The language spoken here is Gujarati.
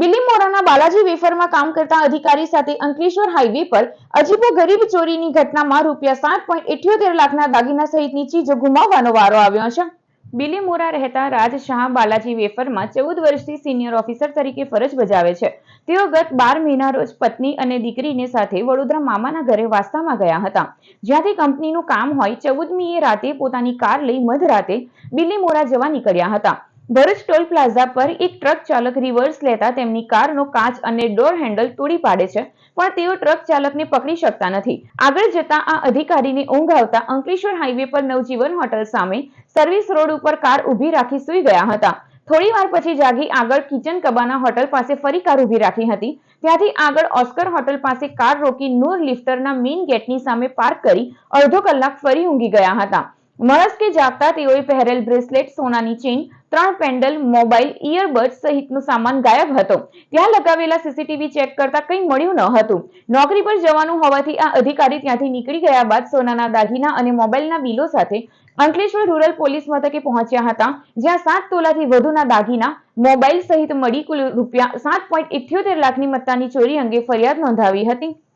બિલીમોરાના બાલાજી વેફરમાં કામ કરતા અધિકારી સાથે અંકલેશ્વર હાઈવે પર અજીબો ગરીબ ચોરીની ઘટનામાં રૂપિયા સાત પોઈન્ટ ઇઠ્યોતેર લાખના દાગીના સહિતની ચીજો ગુમાવવાનો વારો આવ્યો છે. બિલીમોરા રહેતા રાજ શાહ બાલાજી વેફરમાં ચૌદ વર્ષથી સિનિયર ઓફિસર તરીકે ફરજ બજાવે છે. તેઓ ગત બાર મહિના રોજ પત્ની અને દીકરીને સાથે વડોદરા મામાના ઘરે વાસ્તામાં ગયા હતા. જ્યાંથી કંપનીનું કામ હોય ચૌદમીએ રાતે પોતાની કાર લઈ મધરાતે બિલીમોરા જવા નીકળ્યા હતા. ભરૂચ ટોલ પ્લાઝા પર એક ટ્રક ચાલક રિવર્સ લેતા તેમની કારનો કાચ અને ડોર હેન્ડલ તોડી પાડે છે, પણ તેઓ ટ્રક ચાલકને પકડી શકતા નથી. આગળ જતા આ અધિકારીને ઊંઘ આવતા અંકલેશ્વર હાઈવે પર નવજીવન હોટલ સામે સર્વિસ રોડ ઉપર કાર ઊભી રાખી સૂઈ ગયા હતા. થોડી વાર પછી જાગી આગળ કિચન કબાના હોટલ પાસે ફરી કાર ઊભી રાખી હતી. ત્યાંથી આગળ ઓસ્કર હોટલ પાસે કાર રોકી નૂર લિફ્ટરના મેઇન ગેટની સામે પાર્ક કરી અડધો કલાક ફરી ઊંઘી ગયા હતા. મળસ કે જાગતા તેઓએ પહેરેલ બ્રેસલેટ, સોનાની ચેઇન ત્રણ પેન્ડલ, મોબાઈલ ઇયરબડ સહિતનો સામાન ગાયબ હતો. ત્યાં લગાવેલા સીસીટીવી ચેક કરતા કંઈ મળ્યું ન હતું. નોકરી પર જવાનું હોવાથી આ અધિકારી ત્યાંથી નીકળી ગયા બાદ સોનાના દાગીના અને મોબાઈલના બિલો સાથે અંકલેશ્વર રૂરલ પોલીસ મથકે પહોંચ્યા હતા, જ્યાં સાત તોલાથી વધુના દાગીના, મોબાઈલ સહિત મળી કુલ રૂપિયા સાત પોઈન્ટ ઇઠ્યોતેર લાખની મત્તાની ચોરી અંગે ફરિયાદ નોંધાવી હતી.